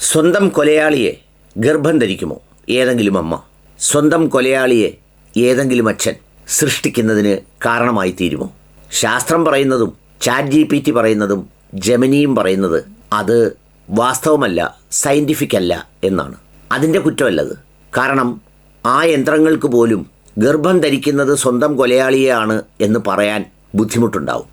സ്വന്തം കൊലയാളിയെ ഗർഭം ധരിക്കുമോ? ഏതെങ്കിലും അമ്മ. സ്വന്തം കൊലയാളിയെ ഏതെങ്കിലും അച്ഛൻ സൃഷ്ടിക്കുന്നതിന് കാരണമായി തീരുമോ? ശാസ്ത്രം പറയുന്നതും ചാറ്റ് ജി പി ടി പറയുന്നതും ജമിനിയും പറയുന്നത് അത് വാസ്തവമല്ല സയന്റിഫിക് അല്ല എന്നാണ്. അതിന്റെ കുറ്റമല്ലത്. കാരണം ആ യന്ത്രങ്ങൾക്ക് പോലും ഗർഭം ധരിക്കുന്നത് സ്വന്തം കൊലയാളിയെയാണ് എന്ന് പറയാൻ ബുദ്ധിമുട്ടുണ്ടാവും.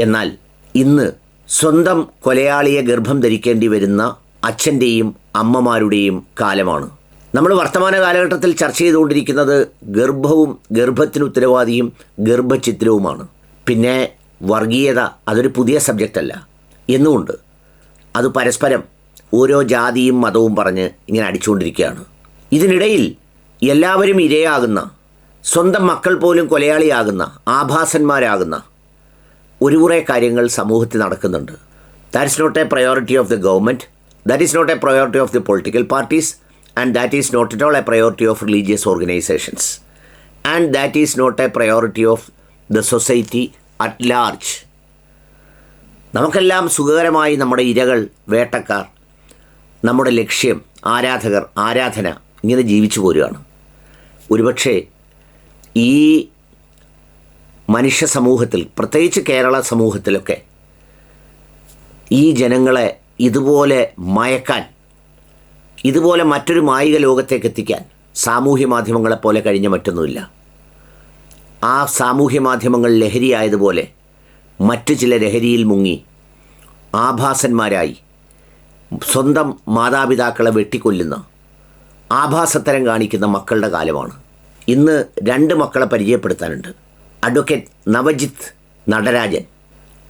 എന്നാൽ ഇന്ന് സ്വന്തം കൊലയാളിയെ ഗർഭം ധരിക്കേണ്ടി വരുന്ന അച്ഛന്റെയും അമ്മമാരുടെയും കാലമാണ്. നമ്മൾ വർത്തമാന കാലഘട്ടത്തിൽ ചർച്ച ചെയ്തുകൊണ്ടിരിക്കുന്നത് ഗർഭവും ഗർഭത്തിന് ഉത്തരവാദിയും ഗർഭചിത്രവുമാണ് പിന്നെ വർഗീയത അതൊരു പുതിയ സബ്ജക്റ്റല്ല എന്നുകൊണ്ട് അത് പരസ്പരം ഓരോ ജാതിയും മതവും പറഞ്ഞ് ഇങ്ങനെ അടിച്ചുകൊണ്ടിരിക്കുകയാണ്. ഇതിനിടയിൽ എല്ലാവരും ഇരയാകുന്ന സ്വന്തം മക്കൾ പോലും കൊലയാളിയാകുന്ന ആഭാസന്മാരാകുന്ന ഒരു കുറേ കാര്യങ്ങൾ സമൂഹത്തിൽ നടക്കുന്നുണ്ട്. That's not a priority of the government that is not a priority of the political parties and that is not at all a priority of religious organisations and that is not a priority of the society at large നമുക്കെല്ലാം സുഖകരമായി നമ്മുടെ ഇരകൾ വേട്ടക്കാർ നമ്മുടെ ലക്ഷ്യം ആരാധകർ ആരാധന ഇങ്ങനെ ജീവിച്ചു പോരുകയാണ്. ഒരുപക്ഷെ ഈ മനുഷ്യ സമൂഹത്തിൽ പ്രത്യേകിച്ച് കേരള സമൂഹത്തിലൊക്കെ ഈ ജനങ്ങളെ ഇതുപോലെ മയക്കാൻ ഇതുപോലെ മറ്റൊരു മായിക ലോകത്തേക്ക് എത്തിക്കാൻ സാമൂഹ്യ മാധ്യമങ്ങളെപ്പോലെ കഴിഞ്ഞ മറ്റൊന്നുമില്ല. ആ സാമൂഹ്യ മാധ്യമങ്ങൾ ലഹരിയായതുപോലെ മറ്റു ചില ലഹരിയിൽ മുങ്ങി ആഭാസന്മാരായി സ്വന്തം മാതാപിതാക്കളെ വെട്ടിക്കൊല്ലുന്ന ആഭാസത്തരം കാണിക്കുന്ന മക്കളുടെ കാലമാണ്. ഇന്ന് രണ്ട് മക്കളെ പരിചയപ്പെടുത്താനുണ്ട്. അഡ്വക്കേറ്റ് നവജിത്ത് നടരാജൻ.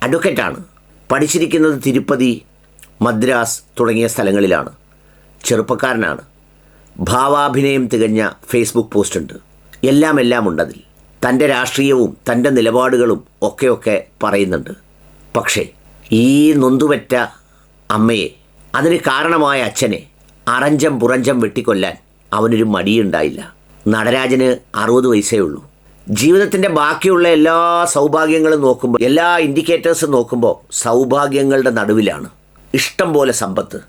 അഡ്വക്കേറ്റാണ്. പഠിച്ചിരിക്കുന്നത് തിരുപ്പതി മദ്രാസ് തുടങ്ങിയ സ്ഥലങ്ങളിലാണ്. ചെറുപ്പക്കാരനാണ്. ഭാവാഭിനയം തികഞ്ഞ ഫേസ്ബുക്ക് പോസ്റ്റുണ്ട്. എല്ലാം എല്ലാം ഉണ്ടതിൽ. തന്റെ രാഷ്ട്രീയവും തന്റെ നിലപാടുകളും ഒക്കെയൊക്കെ പറയുന്നുണ്ട്. പക്ഷേ ഈ നൊന്തുപറ്റ അമ്മയെ അതിന് കാരണമായ അച്ഛനെ അറഞ്ചം പുറഞ്ചം വെട്ടിക്കൊല്ലാൻ അവനൊരു മടിയുണ്ടായില്ല. നടരാജന് അറുപത് വയസ്സേ ഉള്ളൂ. ജീവിതത്തിന്റെ ബാക്കിയുള്ള എല്ലാ സൗഭാഗ്യങ്ങളും നോക്കുമ്പോൾ എല്ലാ ഇൻഡിക്കേറ്റേഴ്സും നോക്കുമ്പോൾ സൗഭാഗ്യങ്ങളുടെ നടുവിലാണ്. ഇഷ്ടം പോലെ സമ്പത്ത്.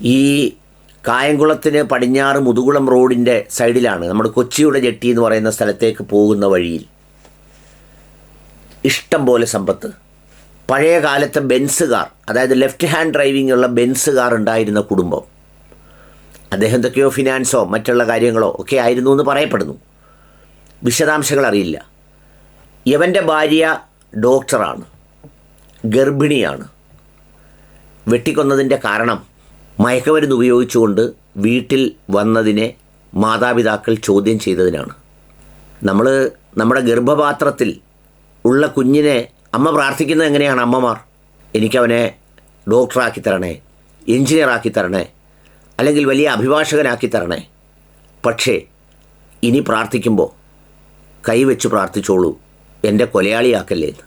ഈ കായംകുളത്തിന് പടിഞ്ഞാറ് മുതുകുളം റോഡിന്റെ സൈഡിലാണ് നമ്മുടെ കൊച്ചിയുടെ ജെട്ടി എന്ന് പറയുന്ന സ്ഥലത്തേക്ക് പോകുന്ന വഴിയിൽ. ഇഷ്ടം പോലെ സമ്പത്ത്. പഴയ കാലത്തെ ബെൻസ് കാർ അതായത് ലെഫ്റ്റ് ഹാൻഡ് ഡ്രൈവിംഗ് ഉള്ള ബെൻസ് കാർ ഉണ്ടായിരുന്ന കുടുംബം. അദ്ദേഹം എന്തൊക്കെയോ ഫിനാൻസോ മറ്റുള്ള കാര്യങ്ങളോ ഒക്കെ ആയിരുന്നു എന്ന് പറയപ്പെടുന്നു. വിശദാംശങ്ങൾ അറിയില്ല. യവന്റെ ഭാര്യ ഡോക്ടറാണ്. ഗർഭിണിയാണ്. വെട്ടിക്കൊന്നതിന്റെ കാരണം മയക്കുമരുന്ന് ഉപയോഗിച്ചുകൊണ്ട് വീട്ടിൽ വന്നതിനെ മാതാപിതാക്കൾ ചോദ്യം ചെയ്തതിനാണ്. നമ്മൾ നമ്മുടെ ഗർഭപാത്രത്തിൽ ഉള്ള കുഞ്ഞിനെ അമ്മ പ്രാർത്ഥിക്കുന്നത് എങ്ങനെയാണ് അമ്മമാർ? എനിക്കവനെ ഡോക്ടറാക്കി തരണേ എഞ്ചിനീയറാക്കി തരണേ അല്ലെങ്കിൽ വലിയ അഭിഭാഷകനാക്കി തരണേ. പക്ഷേ ഇനി പ്രാർത്ഥിക്കുമ്പോൾ കൈവച്ച് പ്രാർത്ഥിച്ചോളൂ എന്റെ കൊലയാളിയാക്കല്ലേന്ന്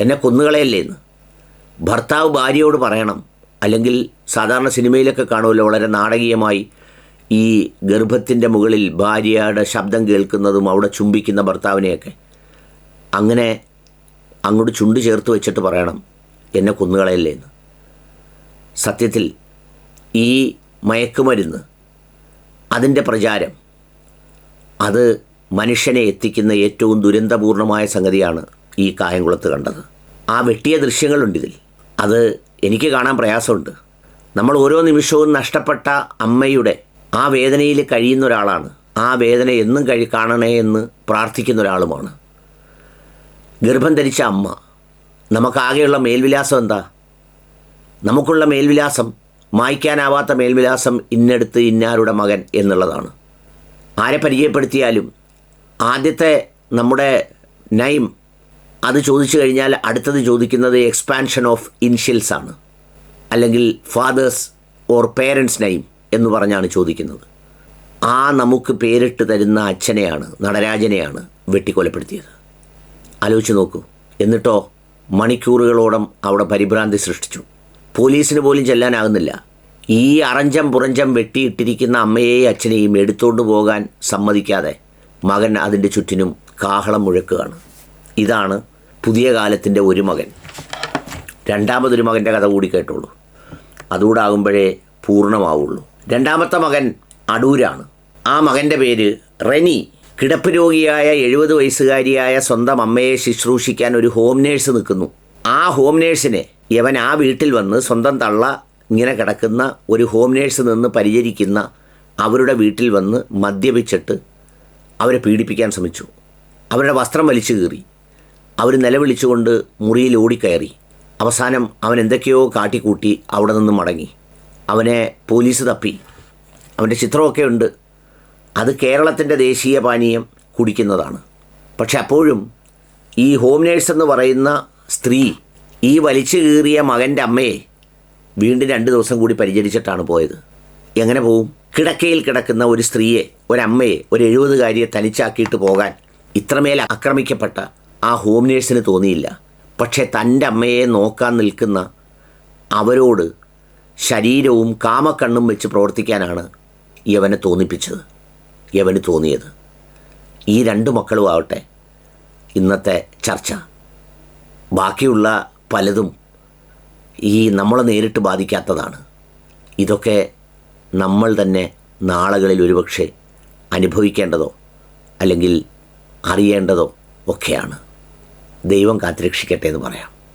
എന്നെ കൊന്നുകളയല്ലേന്ന്. ഭർത്താവ് ഭാര്യയോട് പറയണം അല്ലെങ്കിൽ സാധാരണ സിനിമയിലൊക്കെ കാണുമല്ലോ വളരെ നാടകീയമായി. ഈ ഗർഭത്തിന്റെ മുകളിൽ ഭാര്യയുടെ ശബ്ദം കേൾക്കുന്നതും അവിടെ ചുംബിക്കുന്ന ഭർത്താവിനെയൊക്കെ. അങ്ങനെ അങ്ങോട്ട് ചുണ്ട് ചേർത്ത് വെച്ചിട്ട് പറയണം എന്നെ കൊന്നുകളയല്ലേ എന്ന്. സത്യത്തിൽ ഈ മയക്കുമരുന്ന് അതിന്റെ പ്രചാരം അത് മനുഷ്യനെ എത്തിക്കുന്ന ഏറ്റവും ദുരന്തപൂർണമായ സംഗതിയാണ് ഈ കായംകുളത്ത് കണ്ടത്. ആ വെട്ടിയ ദൃശ്യങ്ങളുണ്ട് ഇതിൽ അത് എനിക്ക് കാണാൻ പ്രയാസമുണ്ട്. നമ്മൾ ഓരോ നിമിഷവും നഷ്ടപ്പെട്ട അമ്മയുടെ ആ വേദനയിൽ കഴിയുന്ന ഒരാളാണ്. ആ വേദന എന്നും കഴി കാണണേ എന്ന് പ്രാർത്ഥിക്കുന്ന ഒരാളുമാണ്. ഗർഭം ധരിച്ച അമ്മ. നമുക്കാകെയുള്ള മേൽവിലാസം എന്താ? നമുക്കുള്ള മേൽവിലാസം മായ്ക്കാനാവാത്ത മേൽവിലാസം ഇന്നെടുത്ത് ഇന്നാരുടെ മകൻ എന്നുള്ളതാണ്. ആരെ പരിചയപ്പെടുത്തിയാലും ആദ്യത്തെ നമ്മുടെ നൈം അത് ചോദിച്ചു കഴിഞ്ഞാൽ അടുത്തത് ചോദിക്കുന്നത് എക്സ്പാൻഷൻ ഓഫ് ഇൻഷ്യൽസ് ആണ്. അല്ലെങ്കിൽ ഫാദേഴ്സ് ഓർ പേരൻസ് നെയിം എന്ന് പറഞ്ഞാണ് ചോദിക്കുന്നത്. ആ നമുക്ക് പേരിട്ട് തരുന്ന അച്ഛനെയാണ് നടരാജനെയാണ് വെട്ടിക്കൊലപ്പെടുത്തിയത്. ആലോചിച്ച് നോക്കൂ. എന്നിട്ടോ മണിക്കൂറുകളോളം അവിടെ പരിഭ്രാന്തി സൃഷ്ടിച്ചു. പോലീസിന് പോലും ചെല്ലാനാകുന്നില്ല. ഈ അറഞ്ചം പുറഞ്ചം വെട്ടിയിട്ടിരിക്കുന്ന അമ്മയെയും അച്ഛനെയും എടുത്തുകൊണ്ട് പോകാൻ സമ്മതിക്കാതെ മകൻ അതിന്റെ ചുറ്റിനും കാഹളം മുഴക്കുകയാണ്. ഇതാണ് പുതിയ കാലത്തിന്റെ ഒരു മകൻ. രണ്ടാമതൊരു മകന്റെ കഥ കൂടി കേട്ടോളൂ. അതുകൂടാകുമ്പോഴേ പൂർണമാവുള്ളൂ. രണ്ടാമത്തെ മകൻ അടൂരാണ്. ആ മകന്റെ പേര് റെനി. കിടപ്പ് രോഗിയായ എഴുപത് വയസ്സുകാരിയായ സ്വന്തം അമ്മയെ ശുശ്രൂഷിക്കാൻ ഒരു ഹോം നേഴ്സ് നിൽക്കുന്നു. ആ ഹോം നേഴ്സിനെ ഇവൻ ആ വീട്ടിൽ വന്ന് സ്വന്തം തള്ള ഇങ്ങനെ കിടക്കുന്ന ഒരു ഹോം നേഴ്സ് നിന്ന് പരിചരിക്കുന്ന അവരുടെ വീട്ടിൽ വന്ന് മദ്യപിച്ചിട്ട് അവരെ പീഡിപ്പിക്കാൻ ശ്രമിച്ചു. അവരുടെ വസ്ത്രം വലിച്ചു കീറി. അവർ നിലവിളിച്ചുകൊണ്ട് മുറിയിൽ ഓടിക്കയറി. അവസാനം അവൻ എന്തൊക്കെയോ കാട്ടിക്കൂട്ടി അവിടെ നിന്ന് മടങ്ങി. അവനെ പോലീസ് തപ്പി. അവന്റെ ചിത്രമൊക്കെ ഉണ്ട്. അത് കേരളത്തിന്റെ ദേശീയ പാനീയം കുടിക്കുന്നതാണ്. പക്ഷെ അപ്പോഴും ഈ ഹോം നേഴ്സ് എന്ന് പറയുന്ന സ്ത്രീ ഈ വലിച്ചു കീറിയ മകന്റെ അമ്മയെ വീണ്ടും രണ്ട് ദിവസം കൂടി പരിചരിച്ചിട്ടാണ് പോയത്. എങ്ങനെ പോവും? കിടക്കയിൽ കിടക്കുന്ന ഒരു സ്ത്രീയെ ഒരമ്മയെ ഒരു എഴുപതുകാരിയെ തനിച്ചാക്കിയിട്ട് പോകാൻ ഇത്രമേൽ ആക്രമിക്കപ്പെട്ട ആ ഹോം നേഴ്സിന് തോന്നിയില്ല. പക്ഷേ തന്റെ അമ്മയെ നോക്കാൻ നിൽക്കുന്ന അവരോട് ശരീരവും കാമക്കണ്ണും വെച്ച് പ്രവർത്തിക്കാനാണ് യവനെ തോന്നിപ്പിച്ചത്. യവന് തോന്നിയത്. ഈ രണ്ട് മക്കളും ആവട്ടെ ഇന്നത്തെ ചർച്ച. ബാക്കിയുള്ള പലതും ഈ നമ്മളെ നേരിട്ട് ബാധിക്കാത്തതാണ്. ഇതൊക്കെ നമ്മൾ തന്നെ നാളുകളിൽ ഒരുപക്ഷെ അനുഭവിക്കേണ്ടതോ അല്ലെങ്കിൽ അറിയേണ്ടതോ ഒക്കെയാണ്. ദൈവം കാത്തുരക്ഷിക്കട്ടെ എന്ന് പറയാം.